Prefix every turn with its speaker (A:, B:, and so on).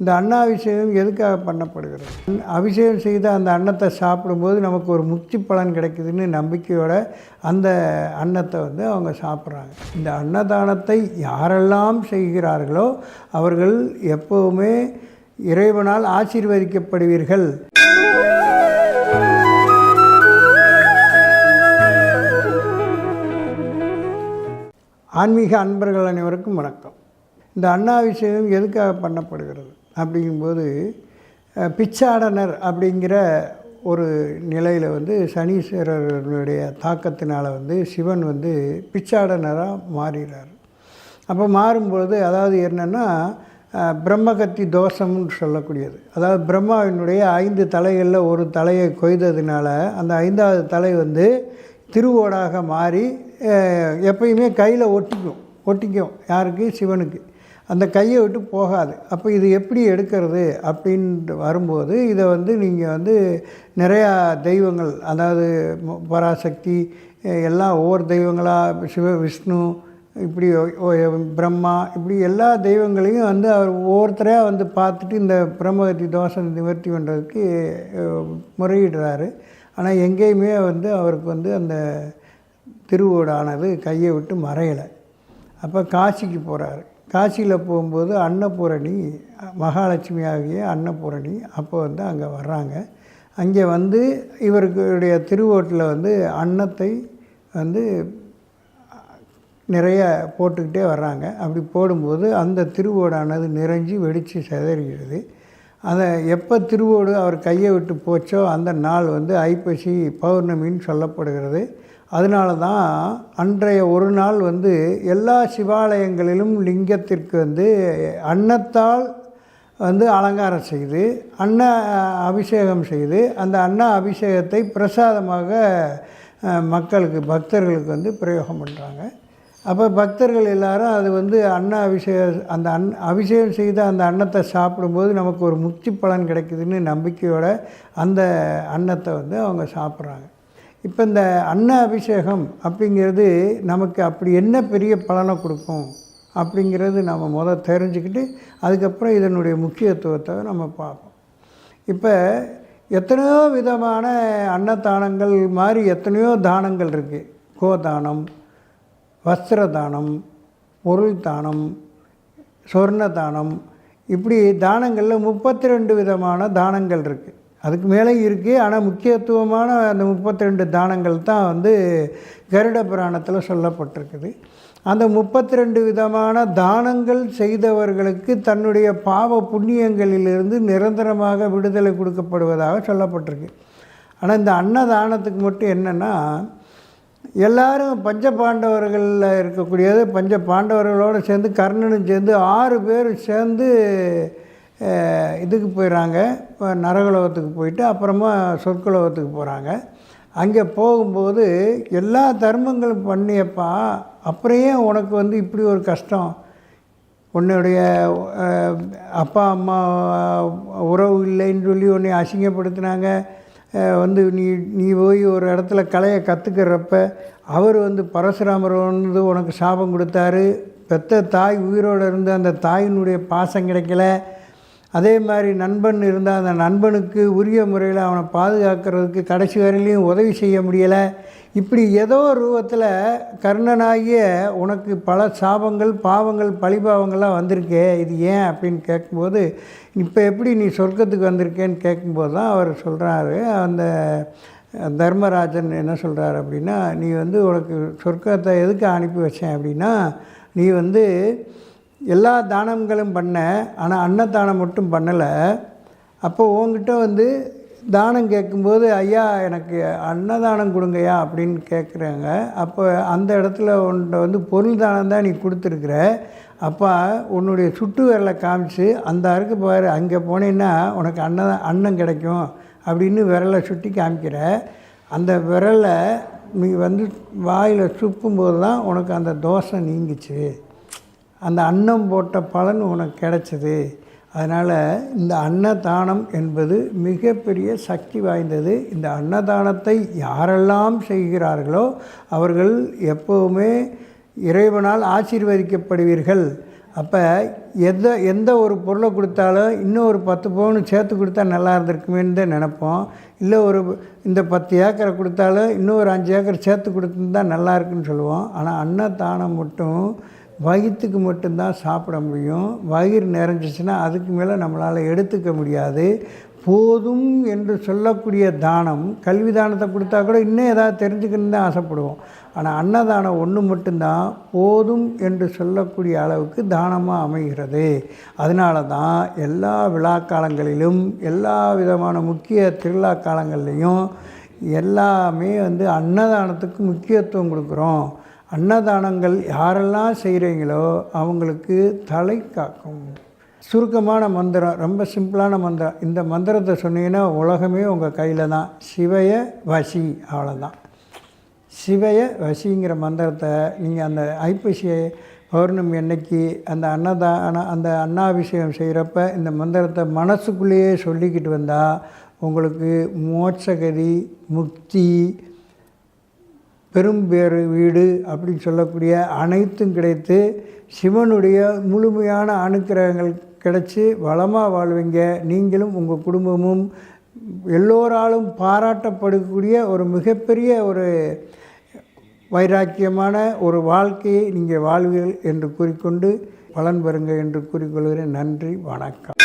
A: இந்த அன்னாபிஷேகம் எதுக்காக பண்ணப்படுகிறது? அபிஷேகம் செய்த அந்த அன்னத்தை சாப்பிடும்போது நமக்கு ஒரு முக்தி பலன் கிடைக்குதுன்னு நம்பிக்கையோட அந்த அன்னத்தை வந்து அவங்க சாப்பிட்றாங்க. இந்த அன்னதானத்தை யாரெல்லாம் செய்கிறார்களோ அவர்கள் எப்போவுமே இறைவனால் ஆசீர்வதிக்கப்படுவீர்கள். ஆன்மீக அன்பர்கள் அனைவருக்கும் வணக்கம். இந்த அன்னாபிஷேகம் எதுக்காக பண்ணப்படுகிறது? அப்படிங்கும்போது பிச்சாடனர் அப்படிங்கிற ஒரு நிலையில் வந்து சனீஸ்வரர்களுடைய தாக்கத்தினால் வந்து சிவன் வந்து பிச்சாடனராக மாறுகிறார். அப்போ மாறும்பொழுது அதாவது என்னென்னா பிரம்மகத்தி தோஷம்னு சொல்லக்கூடியது. அதாவது பிரம்மாவினுடைய ஐந்து தலைகளில் ஒரு தலையை கொய்ததுனால அந்த ஐந்தாவது தலை வந்து திருவோடாக மாறி எப்பயுமே கையில் ஒட்டிக்கும் ஒட்டிக்கும் யாருக்கு? சிவனுக்கு. அந்த கையை விட்டு போகாது. அப்போ இது எப்படி எடுக்கிறது அப்படின்ட்டு வரும்போது இதை வந்து நீங்கள் வந்து நிறையா தெய்வங்கள் அதாவது பராசக்தி எல்லாம் ஒவ்வொரு தெய்வங்களாக சிவ விஷ்ணு இப்படி பிரம்மா இப்படி எல்லா தெய்வங்களையும் வந்து அவர் ஒவ்வொருத்தரையாக வந்து பார்த்துட்டு இந்த பிரம்மகத்தி தோஷம் நிவர்த்தி பண்ணுறதுக்கு முறையிடுறாரு. ஆனால் எங்கேயுமே வந்து அவருக்கு வந்து அந்த திருவோடானது கையை விட்டு மறையலை. அப்போ காசிக்கு போகிறாரு காசியில் போகும்போது அன்னபூரணி மகாலட்சுமி ஆகிய அன்னபூரணி அப்போ வந்து அங்கே வர்றாங்க. அங்கே வந்து இவருடைய திருவோட்டில் வந்து அன்னத்தை வந்து நிறைய போட்டுக்கிட்டே வர்றாங்க. அப்படி போடும்போது அந்த திருவோடானது நிறைஞ்சு வெடித்து சிதறுகிறது அதை எப்போ திருவோடு அவர் கையை விட்டு போச்சோ அந்த நாள் வந்து ஐப்பசி பௌர்ணமின்னு சொல்லப்படுகிறது. அதனால தான் அன்றைய ஒரு நாள் வந்து எல்லா சிவாலயங்களிலும் லிங்கத்திற்கு வந்து அன்னத்தால் வந்து அலங்காரம் செய்து அன்ன அபிஷேகம் செய்து அந்த அன்ன அபிஷேகத்தை பிரசாதமாக மக்களுக்கு பக்தர்களுக்கு வந்து பிரயோகம் பண்ணுறாங்க அப்போ பக்தர்கள் எல்லாரும் அது வந்து அன்ன அபிஷேக அந்த அன் அபிஷேகம் செய்த அந்த அன்னத்தை சாப்பிடும்போது நமக்கு ஒரு முக்தி பலன் கிடைக்குதுன்னு நம்பிக்கையோட அந்த அன்னத்தை வந்து அவங்க சாப்பிட்றாங்க. இப்போ இந்த அன்ன அபிஷேகம் அப்படிங்கிறது நமக்கு அப்படி என்ன பெரிய பலனை கொடுக்கும் அப்படிங்கிறது நம்ம முதல் தெரிஞ்சுக்கிட்டு அதுக்கப்புறம் இதனுடைய முக்கியத்துவத்தை நம்ம பார்ப்போம். இப்போ எத்தனையோ விதமான அன்னதானங்கள் மாதிரி எத்தனையோ தானங்கள் இருக்குது கோதானம் வஸ்திர தானம் பொருள் தானம் சொர்ண தானம் இப்படி தானங்களில் முப்பத்தி ரெண்டு விதமான தானங்கள் இருக்குது அதுக்கு மேலே இருக்குது ஆனால் முக்கியத்துவமான அந்த முப்பத்தி ரெண்டு தானங்கள் தான் வந்து கருட புராணத்தில் சொல்லப்பட்டிருக்குது. அந்த முப்பத்தி ரெண்டு விதமான தானங்கள் செய்தவர்களுக்கு தன்னுடைய பாவ புண்ணியங்களிலிருந்து நிரந்தரமாக விடுதலை கொடுக்கப்படுவதாக சொல்லப்பட்டிருக்கு. ஆனால் இந்த அன்னதானத்துக்கு மட்டும் என்னென்னா எல்லாரும் பஞ்ச பாண்டவர்களில் இருக்கக்கூடியது பஞ்ச பாண்டவர்களோடு சேர்ந்து கர்ணனும் சேர்ந்து ஆறு பேரும் சேர்ந்து இதுக்கு போயிடறாங்க நரகுலோகத்துக்கு போயிட்டு அப்புறமா சொற்குலோகத்துக்கு போகிறாங்க அங்கே போகும்போது எல்லா தர்மங்களும் பண்ணியப்பா அப்புறம் உனக்கு வந்து இப்படி ஒரு கஷ்டம். உன்னுடைய அப்பா அம்மா உறவு இல்லைன்னு சொல்லி உன்னை அசிங்கப்படுத்தினாங்க. வந்து நீ நீ போய் ஒரு இடத்துல கலையை கற்றுக்கிறப்ப அவர் வந்து பரசுராமர் வந்து உனக்கு சாபம் கொடுத்தாரு. பெத்த தாய் உயிரோடு இருந்து அந்த தாயினுடைய பாசம் கிடைக்கல. அதே மாதிரி நண்பன் இருந்தால் அந்த நண்பனுக்கு உரிய முறையில் அவனை பாதுகாக்கிறதுக்கு கடைசி வரையிலையும் உதவி செய்ய முடியலை. இப்படி ஏதோ ரூபத்தில் கர்ணனாகிய உனக்கு பல சாபங்கள் பாவங்கள் பழிபாவங்கள்லாம் வந்திருக்கே இது ஏன் அப்படின்னு கேட்கும்போது இப்போ எப்படி நீ சொர்க்கத்துக்கு வந்திருக்கேன்னு கேட்கும்போது தான் அவர் சொல்கிறாரு அந்த தர்மராஜன் என்ன சொல்கிறார் அப்படின்னா நீ வந்து உனக்கு சொர்க்கத்தை எதுக்கு அனுப்பி வச்சேன் அப்படின்னா நீ வந்து எல்லா தானங்களும் பண்ண ஆனால் அன்னதானம் மட்டும் பண்ணலை. அப்போ உங்ககிட்ட வந்து தானம் கேட்கும்போது ஐயா எனக்கு அன்னதானம் கொடுங்கய்யா அப்படின்னு கேட்குறாங்க. அப்போ அந்த இடத்துல உன்ட்ட வந்து பொருள் தானம் தான் நீ கொடுத்துருக்குற. அப்போ உன்னுடைய சுட்டு விரலை காமிச்சு அந்த அருக்கு பாரு அங்கே போனேன்னா உனக்கு அன்ன அன்னம் கிடைக்கும் அப்படின்னு விரலை சுட்டி காமிக்கிற. அந்த விரலை நீ வந்து வாயில் சுப்பும்போது தான் உனக்கு அந்த தோசை நீங்கிச்சு. அந்த அன்னம் போட்ட பலன் உனக்கு கிடைச்சிது. அதனால் இந்த அன்னதானம் என்பது மிகப்பெரிய சக்தி வாய்ந்தது. இந்த அன்னதானத்தை யாரெல்லாம் செய்கிறார்களோ அவர்கள் எப்போவுமே இறைவனால் ஆசீர்வதிக்கப்படுவீர்கள். அப்போ எந்த எந்த ஒரு பொருளை கொடுத்தாலும் இன்னும் ஒரு பத்து பவுன் சேர்த்து கொடுத்தா நல்லா இருந்திருக்குமேன்னு தான் நினப்போம். இல்லை ஒரு இந்த பத்து ஏக்கரை கொடுத்தாலும் இன்னும் ஒரு அஞ்சு ஏக்கர் சேர்த்து கொடுத்துருந்தா நல்லா இருக்குன்னு சொல்லுவோம். ஆனால் அன்னதானம் மட்டும் வயிற்றுக்கு மட்டும்தான் சாப்பிட முடியும். வயிறு நிறைஞ்சிச்சுன்னா அதுக்கு மேலே நம்மளால் எடுத்துக்க முடியாது. போதும் என்று சொல்லக்கூடிய தானம் கல்வி தானத்தை கொடுத்தா கூட இன்னும் ஏதாவது தெரிஞ்சுக்கணுன்னு தான் ஆசைப்படுவோம். ஆனால் அன்னதானம் ஒன்று மட்டும்தான் போதும் என்று சொல்லக்கூடிய அளவுக்கு தானமாக அமைகிறது. அதனால தான் எல்லா விழா காலங்களிலும் எல்லா விதமான முக்கிய திருவிழா காலங்கள்லேயும் எல்லாமே வந்து அன்னதானத்துக்கு முக்கியத்துவம் கொடுக்குறோம். அன்னதானங்கள் யாரெல்லாம் செய்கிறீங்களோ அவங்களுக்கு தலை காக்கும். சுருக்கமான மந்திரம் ரொம்ப சிம்பிளான மந்திரம். இந்த மந்திரத்தை சொன்னீங்கன்னா உலகமே உங்கள் கையில் தான். சிவய வசி அவ்வளோதான் சிவய வசிங்கிற மந்திரத்தை நீங்கள் அந்த ஐப்பசி பௌர்ணமி அன்னைக்கு அந்த அன்னதான அந்த அன்னாபிஷேகம் செய்கிறப்ப இந்த மந்திரத்தை மனசுக்குள்ளேயே சொல்லிக்கிட்டு வந்தால் உங்களுக்கு மோட்சகதி முக்தி பெரும்பேறு வீடு அப்படின்னு சொல்லக்கூடிய அனைத்தும் கிடைத்து சிவனுடைய முழுமையான அனுக்கிரகங்கள் கிடைச்சி வளமாக வாழ்வீங்க. நீங்களும் உங்கள் குடும்பமும் எல்லோராலும் பாராட்டப்படக்கூடிய ஒரு மிகப்பெரிய ஒரு வைராக்கியமான ஒரு வாழ்க்கையை நீங்கள் வாழ்வீர்கள் என்று கூறிக்கொண்டு பலன் பெறுங்க என்று கூறிக்கொள்கிறேன். நன்றி வணக்கம்.